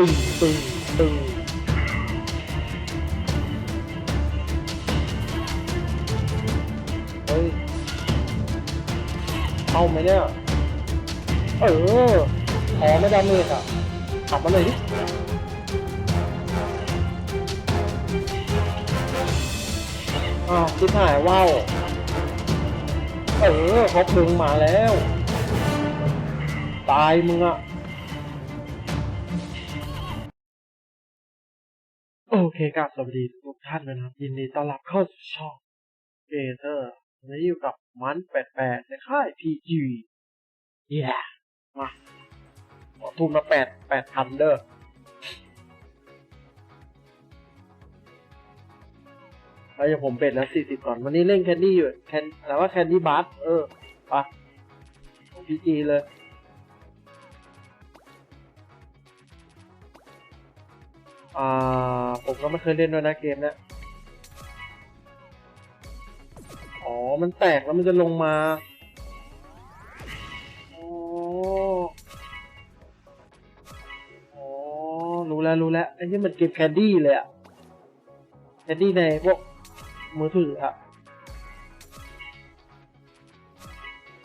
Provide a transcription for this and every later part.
ตึงตึงตึงเฮ้ยเข้าไหมเนี่ย เออพอไม่ดาเมจอะขับมาเลยดิอ้าวชิบหายว่าวเออครบมึงมาแล้ว ตายมึงอะ อเคครับสวัสดีทุกท่านนะครับ ยินดีต้อนรับเข้าสู่ช่องเกเตอร์วันนี้อยู่กับมันแปดแปดในค่าย PG เย้มาขอทุนมาแปดแปดพันเด้อแล้วอย่างผมเป็ดแล้วสี่สิบก่อน วันนี้เล่นแคนดี้อยู่แคนแต่ว่าแคนดี้บัสเออไปะพีจีเลย อ่าผมก็ไม่เคยเล่นด้วยนะเกมเนี้ยอ๋อ มันแตกแล้วมันจะลงมาอ๋ออ๋อรู้แล้วรู้แล้วไอ้ที่มันเกมแคนดี้เลยอะแคนดี้ในพวกมือถืออะ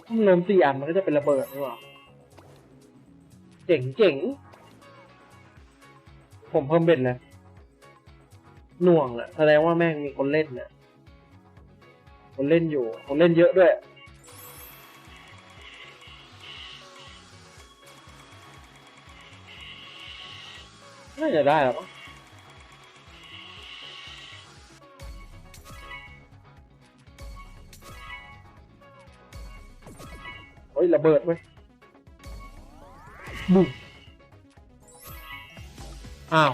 ถ้ามันลมสี่อันมันก็จะเป็นระเบิดนี่หว่าเจ๋งเจ๋ง ผมเพิ่มเบ็ดเลยหน่วงอะแสดงว่าแม่งมีคนเล่นเนี่ยคนเล่นอยู่ คนเล่นเยอะด้วย น่าจะได้หรอเฮ้ยระเบิดเว้บุ้ม อ้าว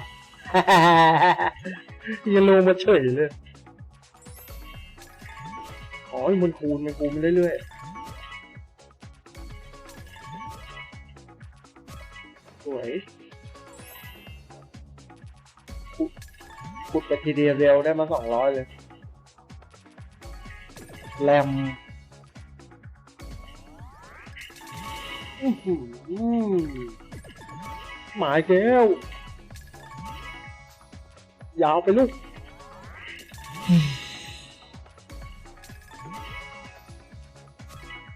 ยังลงมาเฉยเลยอ๋อมันคูณมันคูณไปเรื่อยๆ สวยขุดขุดไปทีเดียวเร็วได้มาสองร้อยเลย แรมอื้อหือหมายแก้ว ยาวไปลูก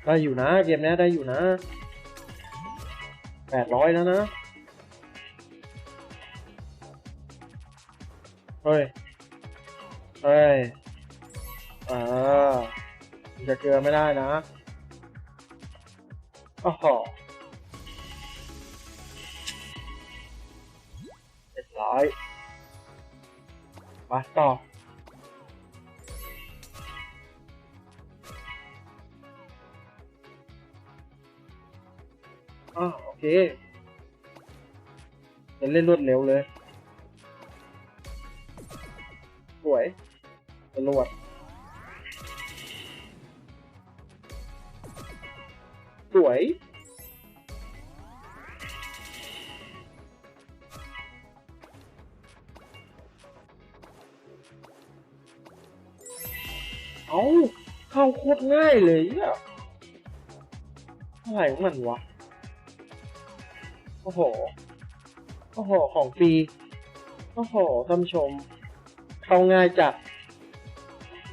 ได้อยู่นะ เกมนี้ได้อยู่นะแปดร้อยแล้วนะ เฮ้ย เฮ้ย อ่า จะเกลือไม่ได้นะโอ้โหเรียบร้อย มาต่ออ่าโอเคจะเล่นรวดเร็วเลย สวยจรวดสวย เอาเข้าโคตรง่ายเลยอะอะไรของมันวะ โอ้โห โอ้โห ของฟรี โอ้โหท่านชม เข้าง่ายจัด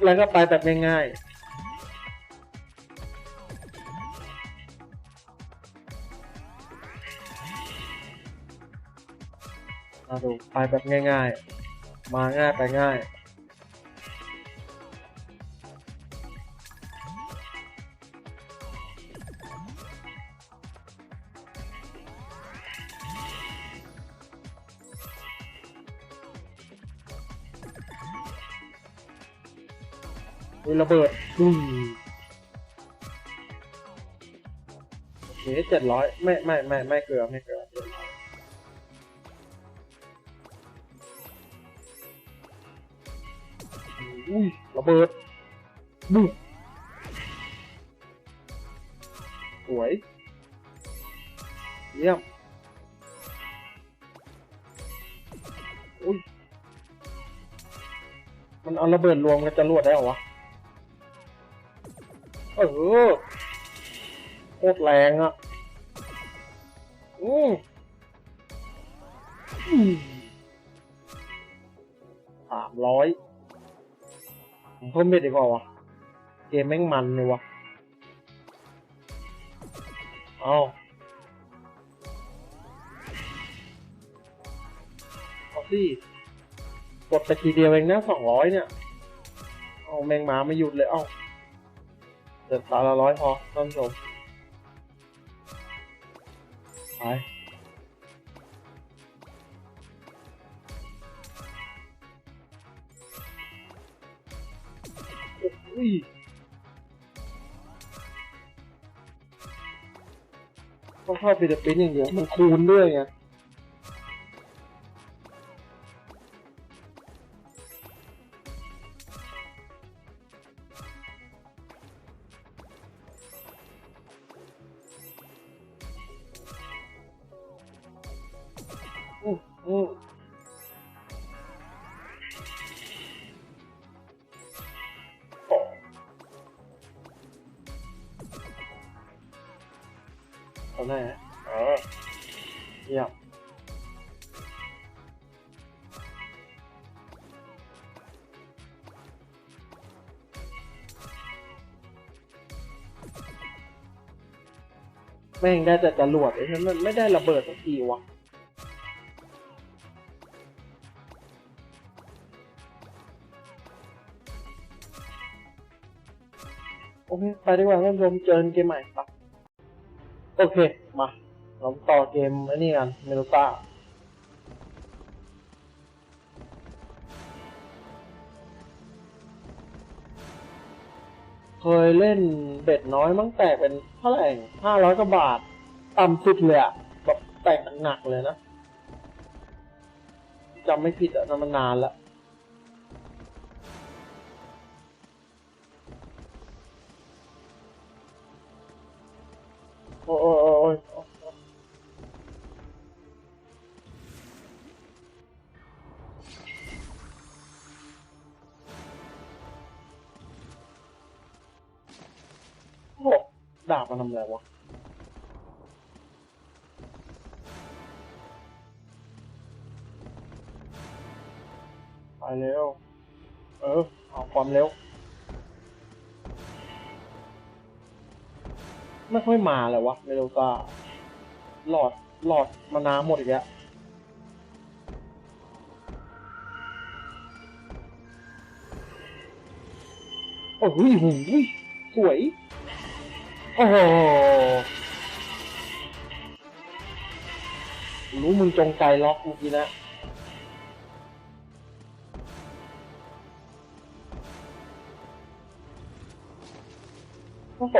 แล้วก็ไปแบบง่ายๆมาดูไปแบบง่ายๆ มาง่ายไปง่าย มีระเบิดปุ้งโอเคเจ็ดร้อยไม่ไม่ไม่ไม่เกลือไม่เกลืออุ้ยระเบิดบุกสวยเยี่ยมอุ้ยมันเอาระเบิดรวมกับจะรวดได้เหรอวะ ออโคตรแรงอะอืมสามร้อยเพิ่มเบ็ดดีกว่าวะเกมแม่งมันเลยวะเอาเอาสิกดไปทีเดียวเองนะสองร้อยเนี่ย เอาแมงมาไม่หยุดเลย เอ้า เดินตาละร้อยพอท่านผู้ชมไปอุ้ยต้องเข้าฟิลิปปินส์อย่างเดียวมันคูณด้วยไง อืมอืมโอ้เอาไหนฮะเออเยี่ยมแม่งได้แต่จรวดไอ้นั้นมันไม่ได้ระเบิดสักทีวะ โอเคไปดีกว่าท่านผู้ชมเจอกันเกมใหม่ปะโอเค มาเราต่อเกมไอ้นี่กันเมโลตาเคยเล่นเบ็ดน้อยมั้งแตกเป็นเท่าไหร่ห้าร้อยกว่าบาท ต่ำสุดเลยอะแบบแตกหนักเลยนะจำไม่ผิดอะนั่นมันนานละ โอ้ยโอ้ยโอ้ยโอ้ยโอ้โหดาบมันทำอะไรวะไปเร็ว เออเอาความเร็ว ไม่ค่อยมาเลยวะเมโลตาหลอดหลอดมาน้ำหมดอีกแล้วโอ้โหหูยสวย โอ้โหรู้มึงจงใจล็อกเมื่อกี้นะโอ้โห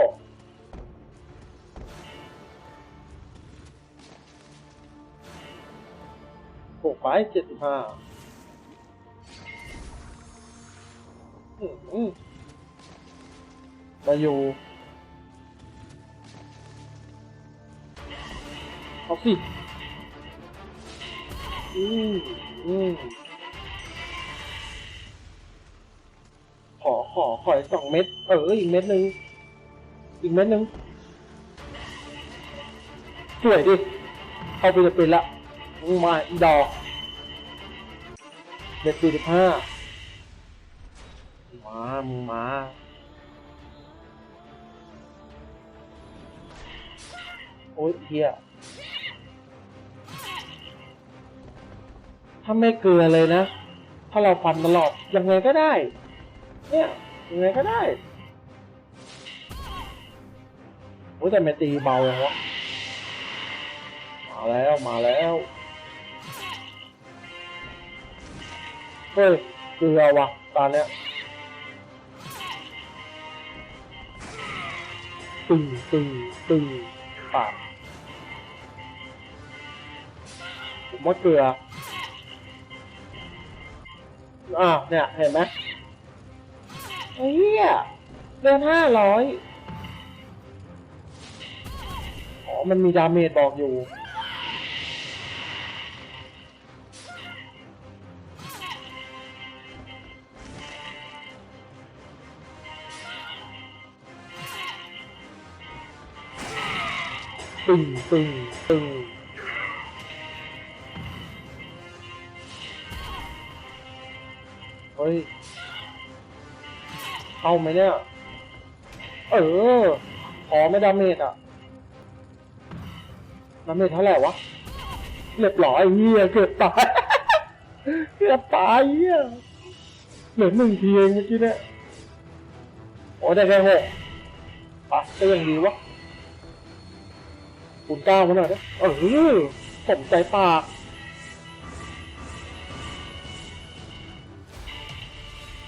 หกไปเจ็ดสิบห้ามมาอยู่เอาสิ อืมอืมขอ ขอ ขออีกสองเม็ด เออ อีกเม็ดหนึ่ง อีกเม็ดหนึ่งสวยดิ เข้าไปจะเป็นละ มาอีดอก เด็ดสี่สิบห้ามามึงมาโอ๊ยเฮียถ้าไม่เกลือเลยนะ ถ้าเราฟันตลอดยังไงก็ได้ เนี่ยยังไงก็ได้โอ้แต่ไม่ตีเบาอย่างวะมาแล้วมาแล้ว เฮ้ยเกลือว่ะตอนเนี้ยตึงตึงตึงปากผมว่าเกลืออ่าเนี่ย เห็นไหมเฮียเดือนห้าร้อยอ๋อ มันมีดาเมจบอกอยู่ึงตึงตึงเฮ้ยเข้าไหมเนี่ย เออ ขอไม่ดาเมจอะดาเมจเท่าไหร่วะเรียบร้อยเฮียเกือบตายเกือบตายเฮียเหลือหนึ่งทีเองเมื่อกี้เนี่ยโอ้ได้แค่หกปะก็ยังดีวะ คุณก้าวมาหน่อยนะเออสมใจปาก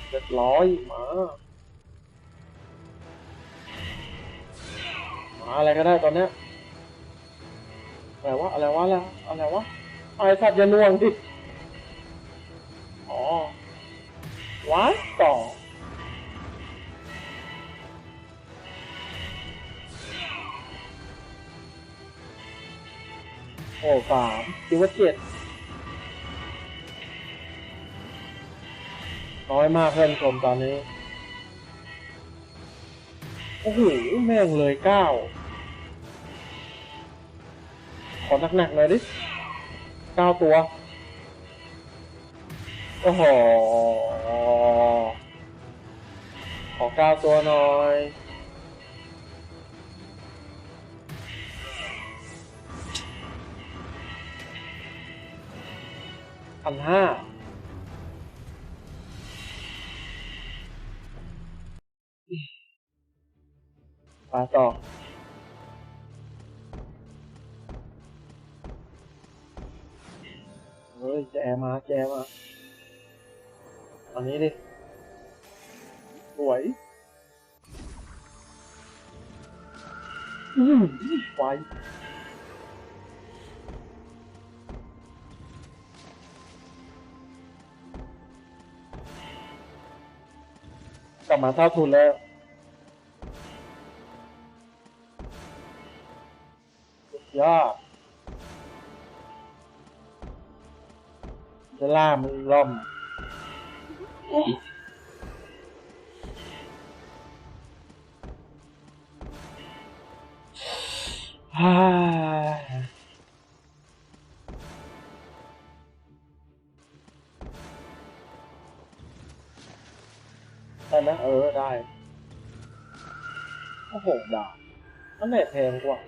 เรียบร้อยมา มาอะไรก็ได้ตอนเนี้ยอะไรวะอะไรวะแล้วอะไรวะไอ้สัตว์ยาน่วงดิ อ๋อว้ายต่อ โอ้สามคิดว่าเจ็ดน้อยมากเพื่อนชมตอนนี้ โอ้โห แม่งเลยเก้า ขอหนักๆหน่อยดิเก้าตัว โอ้โห ขอเก้าตัวหน่อย พันห้าไปต่อเฮ้ยแจมาแจมาอันนี้ดิ สวยอืมไฟ ลับมาเท่าทุนแล้วสุดยอดจะล่ามันล่อมฮ่า เออได้ โอ้โหดาบอันไหนแพงกว่า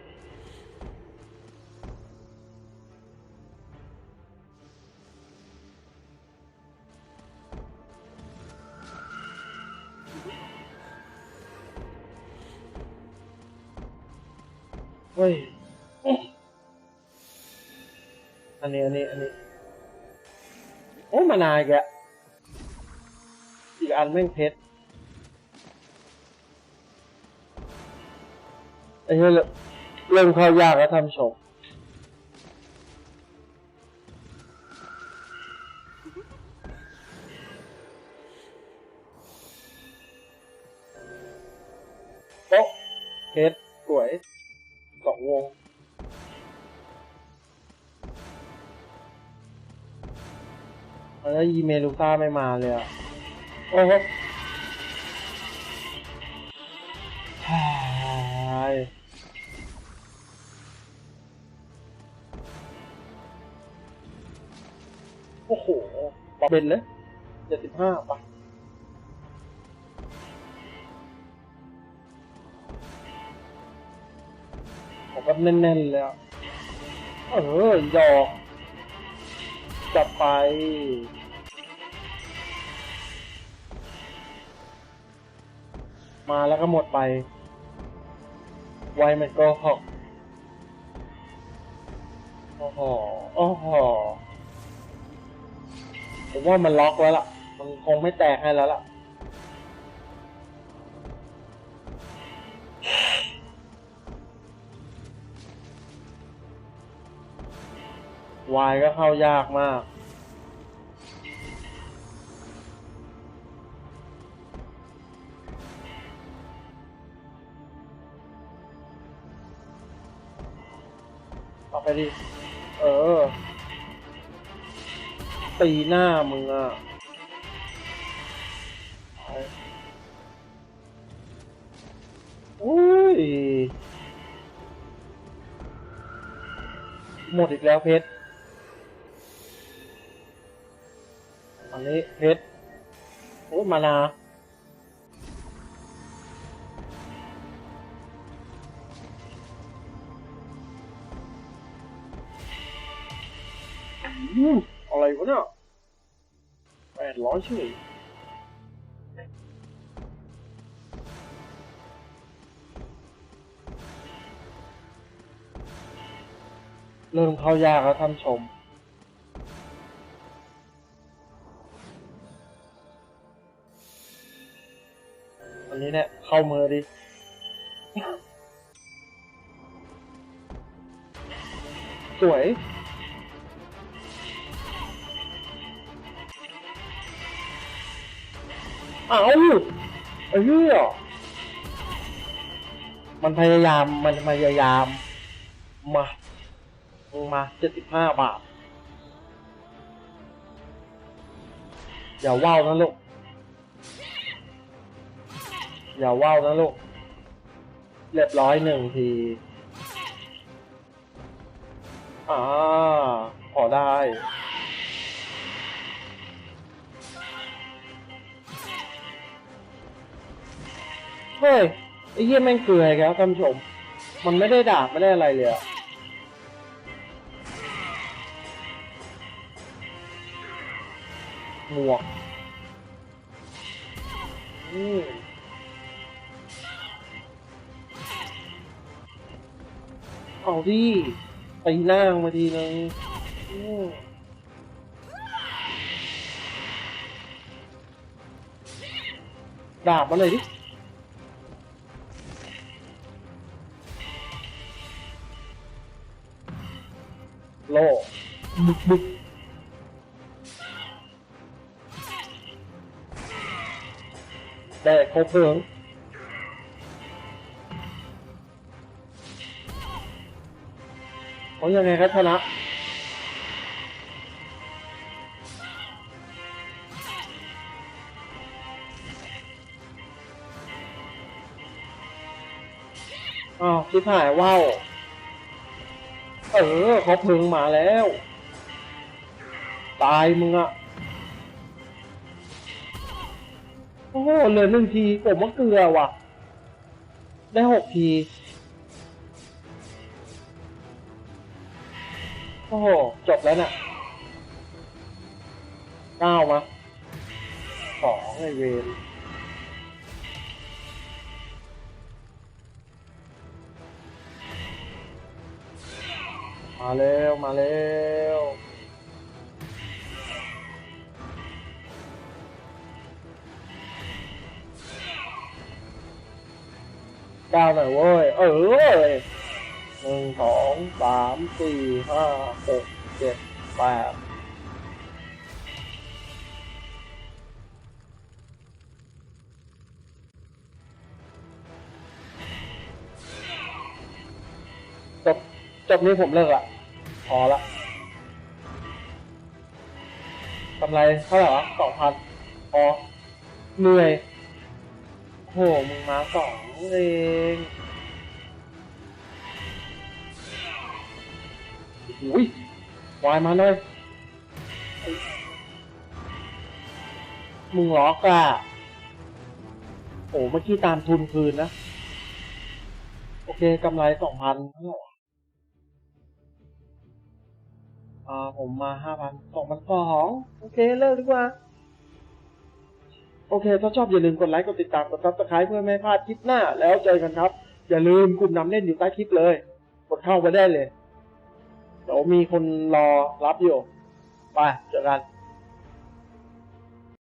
เฮ้ย อันนี้ อันนี้ อันนี้ โอ้มานานอีกอีกอันแม่งเพชร ไอ้เหี้ยเริ่มเริ่มเข้ายากแล้วทำชมโต๊ะเพชรสวยสองวงแล้วอีเมลูซ่าไม่มาเลยอะ โอ้โห เป็นเลยเจ็ดสิบห้าไปผมแบบแน่นๆเลยอะเออดอกจับไปมาแล้วก็หมดไป ไวมันก็หอกโอ้โห โอ้โห ผมว่ามันล็อกไว้วล่ะ มันคงไม่แตกให้แล้วล่ะ วายก็เข้ายากมาก ต่อไปดิ ตีหน้ามึงอะไปอุ้ย หมดอีกแล้วเพชร อันนี้เพชรอ้มานาอืม อะไรวะเนี่ยแปดร้อยเฉยเริ่มเข้ายากแล้วท่านชม อันนี้เนี่ยเข้ามือดิสวย เอาไอ้เหี้ยมันพยายามมันพยายาม มามึงมาเจ็ดสิบห้าบาท อย่าว่าวนะลูก อย่าว่าวนะลูก เรียบร้อยหนึ่งที อ่า พอได้ เฮ้ยไอ้เหี้ยแม่งเกลือครับท่านผู้ชม มันไม่ได้ด่าไม่ได้อะไรเลยอะหมวกอืมเอาดิตีหน้ามาทีนึงอืมดาบมาเลยดิ โล่บึกบึกได้ครบเพลิงเขายังไงครับชนะอ้าวชิบหายว่าว เออเขาพึงมาแล้ว ตายมึงอะโอ้โหเหลือหนึ่งทีผมว่าเกลือว่ะ ได้หกทีโอ้โห จบแล้วน่ะเก้ามาสองไอเวน มาเร็วมาเร็วเก้าหน่อยเว้ย เออเว้ยหนึ่งสองสามสี่ห้าหกเจ็ดแปดจบจบนี้ผมเลิกละ พอละกำไรเท่าไหร่วะสองพันพอเหนื่อยโหมึงมาสองเองอุ้ยวายมาเลย มึงล็อกอะโอ้เมื่อกี้ตามทุนคืนนะ โอเคกำไรสองพันเท่าไหร่ อ่าผมมาห้าพันสองพันสองโอเคเลิกดีกว่า โอเค ถ้าชอบอย่าลืมกดไลค์กดติดตามกดซับสไครต์เพื่อไม่พลาดคลิปหน้า แล้วเจอกันครับ อย่าลืมคุณนำเล่นอยู่ใต้คลิปเลย กดเข้าไปได้เลยเดี๋ยวมีคนรอรับอยู่ ไปเจอกัน